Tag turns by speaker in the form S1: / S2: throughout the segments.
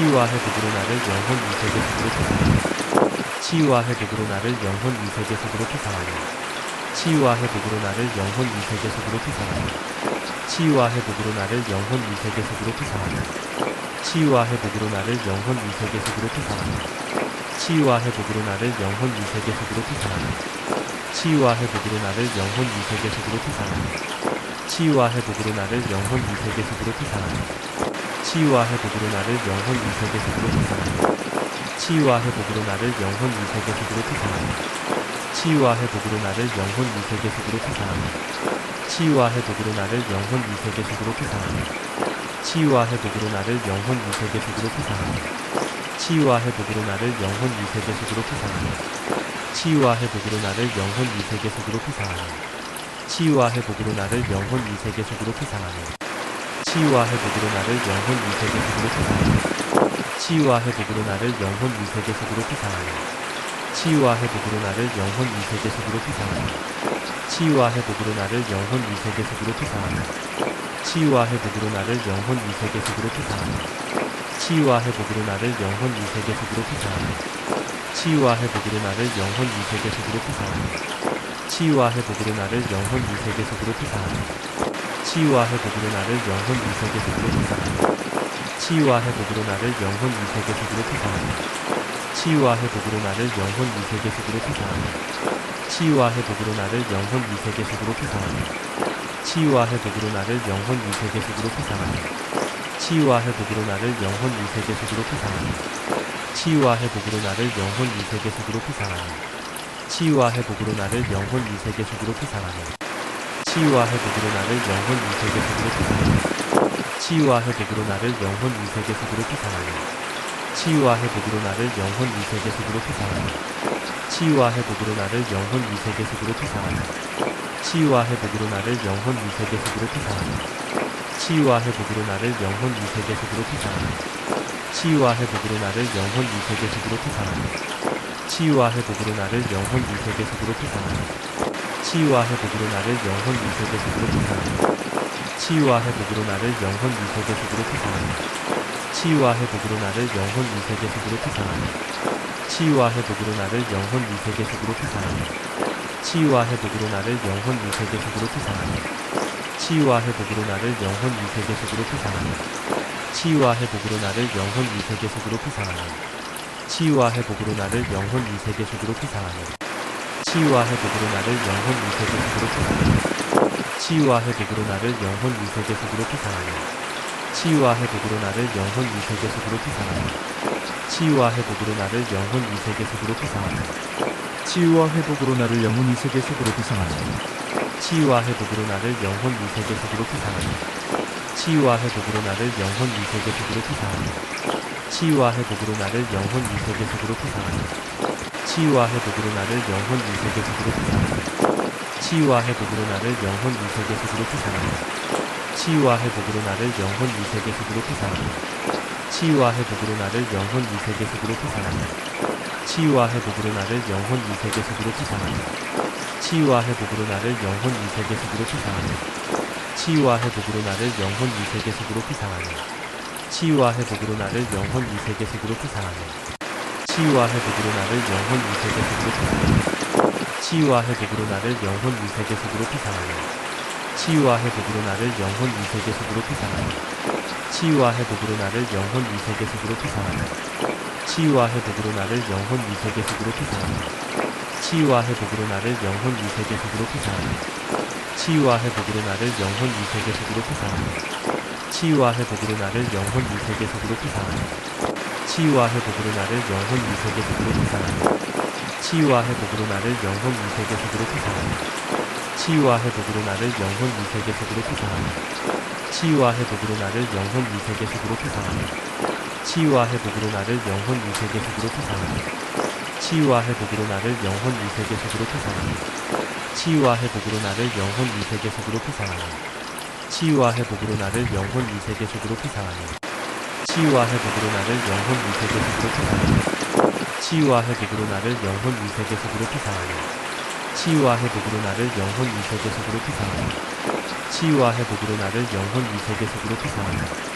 S1: 치유와 회복으로 나를 영혼 이세계 속으로 퇴상하며 치유와 회복으로 나를 영혼 이세계 속으로 퇴상하며 치유와 회복으로 나를 영혼 이세계 속으로 퇴상하며 치유와 회복으로 나를 영혼 이세계 속으로 퇴상하며 치유와 회복으로 나를 영혼 이세계 속으로 퇴상하며 치유와 회복으로 나를 영혼 이세계 속으로 퇴상하며 치유와 회복으로 나를 영혼 이세계 속으로 퇴상하며 치유와 회복으로 나를 영혼 이세계 속으로 퇴상하며 치유와 회복으로 나를 영혼 이석의 속으로 태산하라. 치유와 회복으로 나를 영혼 이석의 속으로 태산하라. 치유와 회복으로 나를 영혼 이세계 속으로 태산하라. 치유와 회복으로 나를 영혼 이세계 속으로 태산하라. 치유와 회복으로 나를 영혼 이세계 속으로 태산하라. 치유와 회복으로 나를 영혼 이세계 속으로 태산하라. 치유와 회복으로 나를 영혼 이세계 속으로 태산하라. 치유와 회복으로 나를 영혼 이세계 속으로 태산하라. 치유와 회복으로 나를 영혼 이세계 속으로 퇴상하며 치유와 회복으로 나를 영혼 이세계 속으로 퇴상하며 치유와 회복으로 나를 영혼 이세계 속으로 퇴상하며 치유와 회복으로 나를 영혼 이세계 속으로 퇴상하며 치유와 회복으로 나를 영혼 이세계 속으로 퇴상하며 치유와 회복으로 나를 영혼 이세계 속으로 퇴상하며 치유와 회복으로 나를 영혼 이세계 속으로 퇴상하며 치유와 회복으로 나를 영혼 이세계 속으로 퇴상하며 치유와 회복으로 나를 영혼 이세계 속으로 퇴사한다. 치유와 회복으로 나를 영혼 이세계 속으로 퇴사한다. 치유와 회복으로 나를 영혼 이세계 속으로 퇴사한다. 치유와 회복으로 나를 영혼 이세계 속으로 퇴사한다. 치유와 회복으로 나를 영혼 이세계 속으로 퇴사한다. 치유와 회복으로 나를 영혼 이세계 속으로 투사한다. 치유와 회복으로 나를 영혼 이세계 속으로 투사한다. 치유와 회복으로 나를 영혼 이세계 속으로 투사한다. 치유와 회복으로 나를 영혼 이세계 속으로 퇴상하며 치유와 회복으로 나를 영혼 이세계 속으로 퇴상하며 치유와 회복으로 나를 영혼 이세계 속으로 퇴상하며 치유와 회복으로 나를 영혼 이세계 속으로 퇴상하며 치유와 회복으로 나를 영혼 이세계 속으로 퇴상하며 치유와 회복으로 나를 영혼 이세계 속으로 퇴상하며 치유와 회복으로 나를 영혼 이세계 속으로 퇴상하며 치유와 회복으로 나를 영혼 이세계 속으로 퇴상하며 치유와 회복으로 나를 영혼 미소의 속으로 태산하라. 치유와 회복으로 나를 영혼 미소의 속으로 태산하라. 치유와 회복으로 나를 영혼 미세계 속으로 태산하라. 치유와 회복으로 나를 영혼 미세계 속으로 태산하라. 치유와 회복으로 나를 영혼 미세계 속으로 태산하라. 치유와 회복으로 나를 영혼 미세계 속으로 태산하라. 치유와 회복으로 나를 영혼 미세계 속으로 태산하라. 치유와 회복으로 나를 영혼 미세계 속으로 태산하라. 치유와 회복으로 나를 영혼 이세계 속으로 퇴상하며 치유와 회복으로 나를 영혼 이세계 속으로 퇴상하며 치유와 회복으로 나를 영혼 이세계 속으로 퇴상하며 치유와 회복으로 나를 영혼 이세계 속으로 퇴상하며
S2: 치유와 회복으로 나를 영혼 이 세계 속으로 비상하며
S1: 치유와 회복으로 나를 영혼 이세계 속으로 퇴상하며 치유와 회복으로 나를 영혼 이세계 속으로 퇴상하며 치유와 회복으로 나를 영혼 이세계 속으로 퇴상하며 치유와 회복으로 나를 영혼 이세계 속으로 퇴상하며 치유와 회복으로 나를 영혼 이세계 속으로 퇴상하며 치유와 회복으로 나를 영혼 이세계 속으로 퇴상하며 치유와 회복으로 나를 영혼 이세계 속으로 퇴상하며 치유와 회복으로 나를 영혼 이세계 속으로 퇴상하며 치유와 회복으로 나를 영혼 이세계 속으로 퇴상하며 치유와 회복으로 나를 영혼 이세계 속으로 퇴상하며 치유와 회복으로 나를 영혼 이세계 속으로 퇴상하며 치유와 회복으로 나를 영혼 이세계 속으로 퇴상하며 치유와 회복으로 나를 영혼 이세계 속으로 퇴상하며 치유와 회복으로 나를 영혼 이세계 속으로 퇴상하며 치유와 회복으로 나를 영혼 이세계 속으로 퇴상하며 치유와 회복으로 나를 영혼 이세계 속으로 퇴상하며 치유와 회복으로 나를 영혼 이세계 속으로 퇴상하며 치유와 회복으로 나를 영혼 이세계 속으로 퇴상하며 치유와 회복으로 나를 영혼 이세계 속으로 퇴상하며 치유와 회복으로 나를 영혼 이세계 속으로 퇴상하며 치유와 회복으로 나를 영혼 이세계 속으로 퇴상하며 치유와 회복으로 나를 영혼 이세계 속으로 퇴상하며 치유와 회복으로 나를 영혼 이세계 속으로 퇴상하며 치유와 회복으로 나를 영혼 이세계 속으로 퇴상하며 치유와 회복으로 나를 영혼 이세계 속으로 퇴상하며 치유와 회복으로 나를 영혼 이세계 속으로 퇴상하며 치유와 회복으로 나를 영혼 이세계 속으로 퇴상하며 치유와 회복으로 나를 영혼 이세계 속으로 퇴상하며 치유와 회복으로 나를 영혼 이세계 속으로 퇴상하며 치유와 회복으로 나를 영혼 이세계 속으로 퇴상하며 치유와 회복으로 나를 영혼 이세계 속으로 퇴상하며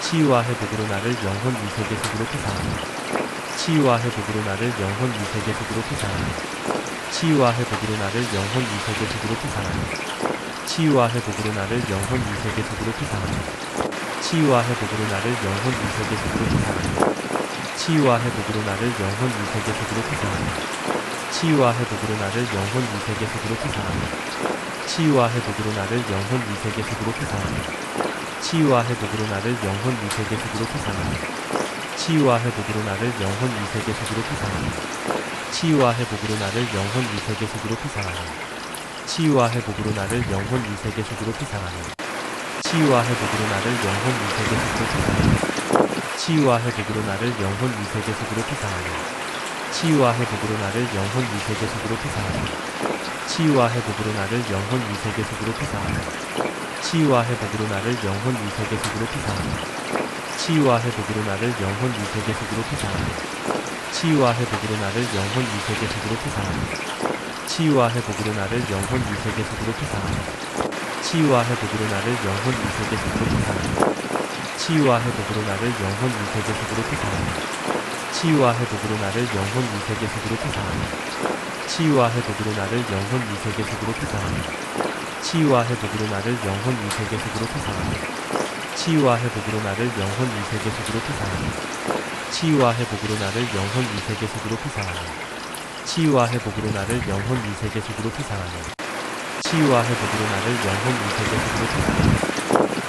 S1: 치유와 회복으로 나를 영혼 이 세계 속으로 피상하며 치유와 회복으로 나를 영혼 이 세계 속으로 피상하며 치유와 회복으로 나를 영혼 이 세계 속으로 피상하며 치유와 회복으로 나를 영혼 이 세계 속으로 피상하며 치유와 회복으로 나를 영혼 이세계 속으로 조사하라. 치유와 회복으로 나를 영혼 이세계 속으로 조사하라. 치유와 회복으로 나를 영혼 이세계 속으로 조사하라. 치유와 회복으로 나를 영혼 이세계 속으로 조사하라. 치유와 회복으로 나를 영혼 이세계 속으로 조사하라. 치유와 회복으로 나를 영혼 이세계 속으로 피상한다. 치유와 회복으로 나를 영혼 이세계 속으로 피상하라. 치유와 회복으로 나를 영혼 이세계 속으로 피상하라. 치유와 회복으로 나를 영혼 이 세계 속으로 피상하며 치유와 회복으로 나를 영혼 이 세계 속으로 피상하며 치유와 회복으로 나를 영혼 이 세계 속으로 피상하며 치유와 회복으로 나를 영혼 이 세계 속으로 피상하며 치유와 회복으로 나를 영혼 이 세계 속으로 피상하며 치유와 회복으로 나를 영혼 이 세계 속으로 피상하며 치유와 회복으로 나를 영혼 이 세계 속으로 피상하며 치유와 회복으로 나를 영혼 이 세계 속으로 피상하며 치유와 회복으로 나를 영혼 이세계 속으로 택하라. 치유와 회복으로 나를 영혼 이세계 속으로 택하라. 치유와 회복으로 나를 영혼 이세계 속으로 택하라. 치유와 회복으로 나를 영혼 이세계 속으로 퇴사하라. 치유와 회복으로 나를 영혼 이세계 속으로 퇴사하라. 치유와 회복으로 나를 영혼 이세계 속으로 퇴사하라. 치유와 회복으로 나를 영혼 이세계 속으로 퇴사하라. 치유와 회복으로 나를 영혼 이세계 속으로 퇴사하라. 치유와 회복으로 나를 영혼 이 세계 속으로 피상하며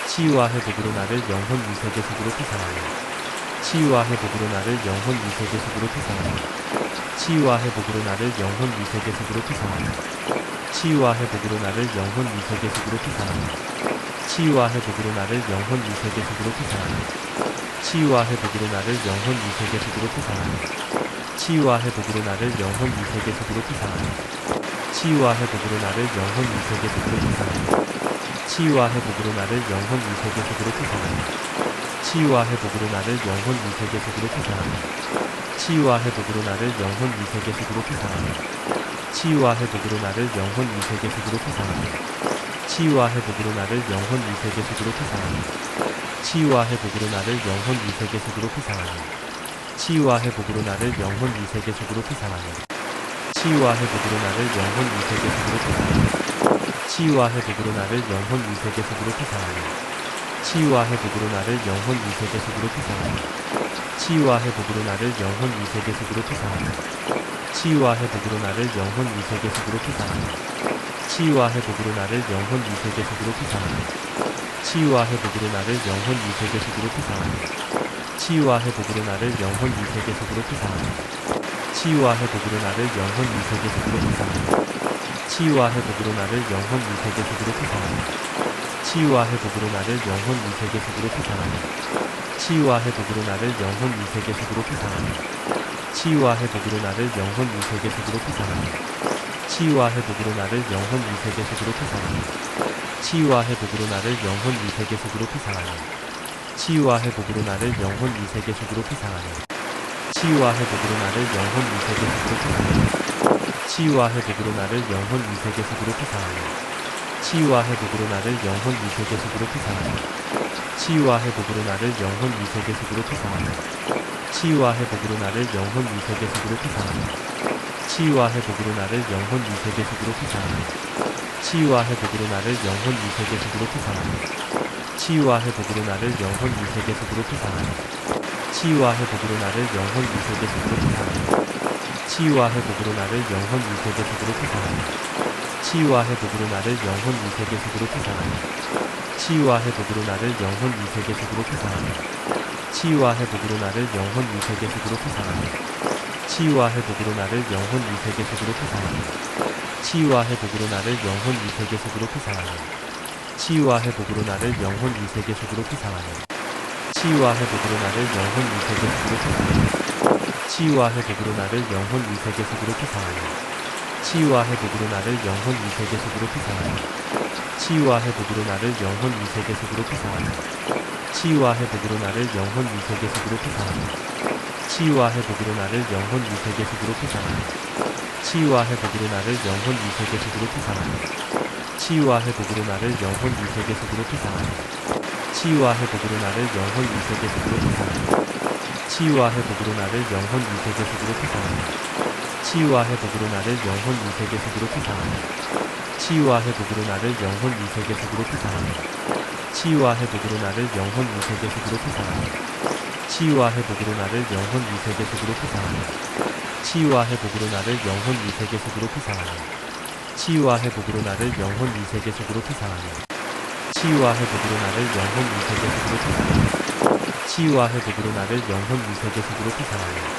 S1: 치유와 회복으로 나를 영혼 이 세계 속으로 피상하며 치유와 회복으로 나를 영혼 이 세계 속으로 피상하며 치유와 회복으로 나를 영혼 이 세계 속으로 피상하며 치유와 회복으로 나를 영혼 이 세계 속으로 피상하며 치유와 회복으로 나를 영혼 이 세계 속으로 피상하며 치유와 회복으로 나를 영혼 이 세계 속으로 피상하며 치유와 회복으로 나를 영혼 이 세계 속으로 피상하며 치유와 회복으로 나를 영혼 이속의 속으로 조상하라. 치유와 회복으로 나를 영혼 이속의 속으로 조상하라. 치유와 회복으로 나를 영혼 이색의 속으로 퇴사하라. 치유와 회복으로 나를 영혼 이색의 속으로 퇴사하라. 치유와 회복으로 나를 영혼 이색의 속으로 퇴사하라. 치유와 회복으로 나를 영혼 이색의 속으로 퇴사하라. 치유와 회복으로 나를 영혼 이색의 속으로 퇴사하라. 치유와 회복으로 나를 영혼 이색의 속으로 퇴사하라. 치유와 회복으로 나를 영혼 이세계 속으로 조사하며 치유와 회복으로 나를 영혼 이세계 속으로 피상하며 치유와 회복으로 나를 영혼 이세계 속으로 피상하며 치유와 회복으로 나를 영혼 이세계 속으로 피상하며 치유와 회복으로 나를 영혼 이세계 속으로 피상하며 치유와 회복으로 나를 영혼 이세계 속으로 피상하며 치유와 회복으로 나를 영혼 이세계 속으로 피상하며 치유와 회복으로 나를 영혼 이세계 속으로 피상하며 치유와 회복으로 나를 영혼 이 세계 속으로 피상하며 치유와 회복으로 나를 영혼 이 세계 속으로 피상하며 치유와 회복으로 나를 영혼 이 세계 속으로 피상하며 치유와 회복으로 나를 영혼 이 세계 속으로 피상하며 치유와 회복으로 나를 영혼 이 세계 속으로 피상하며 치유와 회복으로 나를 영혼 이 세계 속으로 피상하며 치유와 회복으로 나를 영혼 이 세계 속으로 피상하며 치유와 회복으로 나를 영혼 이 세계 속으로 피상하며 치유와 회복으로 나를 영혼 이 세계 속으로 피상하며 치유와 회복으로 나를 영혼 이 세계 속으로 피상하며 치유와 회복으로 나를 영혼 이 세계 속으로 피상하며 치유와 회복으로 나를 영혼 이 세계 속으로 피상하며 치유와 회복으로 나를 영혼 이 세계 속으로 피상하며 치유와 회복으로 나를 영혼 이 세계 속으로 피상하며 치유와 회복으로 나를 영혼 이 세계 속으로 피상하며 치유와 회복으로 나를 영혼 이 세계 속으로 피상하며 치유와 회복으로 나를 영혼 이 세계 속으로 피상하며 치유와 회복으로 나를 영혼 이 세계 속으로 피상하며 치유와 회복으로 나를 영혼 이 세계 속으로 피상하며 치유와 회복으로 나를 영혼 이 세계 속으로 피상하며 치유와 회복으로 나를 영혼 이 세계 속으로 피상하며 치유와 회복으로 나를 영혼 이 세계 속으로 피상하며 치유와 회복으로 나를 영혼 이 세계 속으로 피상하며 치유와 회복으로 나를 영혼 이 세계 속으로 피상하며 치유와 회복으로 나를 영혼 이 세계 속으로 피상하며 치유와 회복으로 나를 영혼 이 세계 속으로 피상하며 치유와 회복으로 나를 영혼 이 세계 속으로 피상하며 치유와 회복으로 나를 영혼 이 세계 속으로 피상하며 치유와 회복으로 나를 영혼 이 세계 속으로 피상하며 치유와 회복으로 나를 영혼 이 세계 속으로 피상하며 치유와 회복으로 나를 영혼 이 세계 속으로 피상하며 치유와 회복으로 나를 영혼 이 세계 속으로 피상하며 치유와 회복으로 나를 영혼 이세계 속으로 피상하며 치유와 회복으로 나를 영혼 이세계 속으로 피상하며 치유와 회복으로 나를 영혼 이세계 속으로 피상하며 치유와 회복으로 나를 영혼 이세계 속으로 피상하며 치유와 회복으로 나를 영혼 이세계 속으로 피상하며 치유와 회복으로 나를 영혼 이세계 속으로 피상하며 치유와 회복으로 나를 영혼 이세계 속으로 피상하며 치유와 회복으로 나를 영혼 이세계 속으로 피상하며 치유와 회복으로 나를 영혼 물세계 속으로 전하네. 치유와 회복으로 나를 영혼 물세계 속으로 피상하네.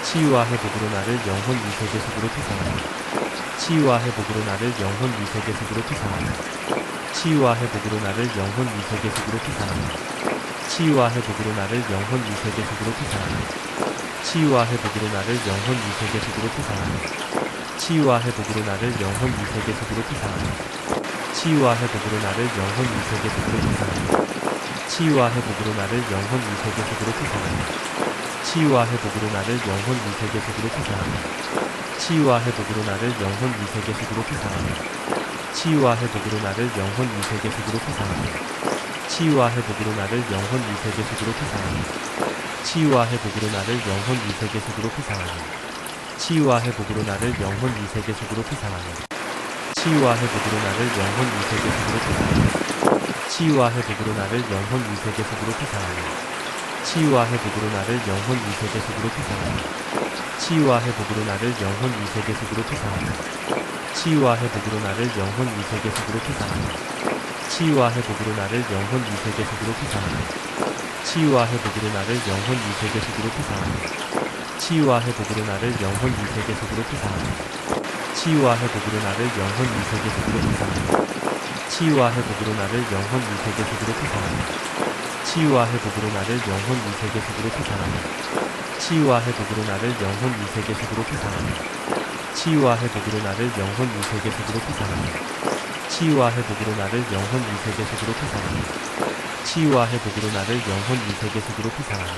S1: 치유와 회복으로 나를 영혼 물세계 속으로 피상하네. 치유와 회복으로 나를 영혼 물세계 속으로 피상하네. 치유와 회복으로 나를 영혼 물세계 속으로 피상하네. 치유와 회복으로 나를 영혼 물세계 속으로 피상하네. 치유와 회복으로 나를 영혼 물세계 속으로 피상하네. 치유와 회복으로 나를 영혼 물세계 속으로 피상하네. 치유와 회복으로 나를 영혼 이속의 속으로 구성하라. 치유와 회복으로 나를 영혼 이속의 속으로 구성하라. 치유와 회복으로 나를 영혼 이색의 속으로 구성하라. 치유와 회복으로 나를 영혼 이색의 속으로 구성하라. 치유와 회복으로 나를 영혼 이색의 속으로 구성하라. 치유와 회복으로 나를 영혼 이색의 속으로 구성하라. 치유와 회복으로 나를 영혼 이색의 속으로 구성하라. 치유와 회복으로 나를 영혼 이색의 속으로 구성하라. 치유와 회복으로 나를 영혼 이세계 속으로 피상하며 치유와 회복으로 나를 영혼 이세계 속으로 피상하며 치유와 회복으로 나를 영혼 이세계 속으로 피상하며 치유와 회복으로 나를 영혼 이세계 속으로 피상하며 치유와 회복으로 나를 영혼 이세계 속으로 피상하며 치유와 회복으로 나를 영혼 이세계 속으로 피상하며 치유와 회복으로 나를 영혼 이세계 속으로 피상하며 치유와 회복으로 나를 영혼 이세계 속으로 피상하며 치유와 회복으로 나를 영혼 이세계 속으로 피상하며 치유와 회복으로 나를 영혼 이세계 속으로 피상하며 치유와 회복으로 나를 영혼 이세계 속으로 피상하며 치유와 회복으로 나를 영혼 이세계 속으로 피상하며 치유와 회복으로 나를 영혼 이세계 속으로 피상하며 치유와 회복으로 나를 영혼 이세계 속으로 피상하며 치유와 회복으로 나를 영혼 이세계 속으로 피상하며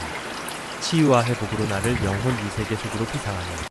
S1: 치유와 회복으로 나를 영혼 이세계 속으로 피상하며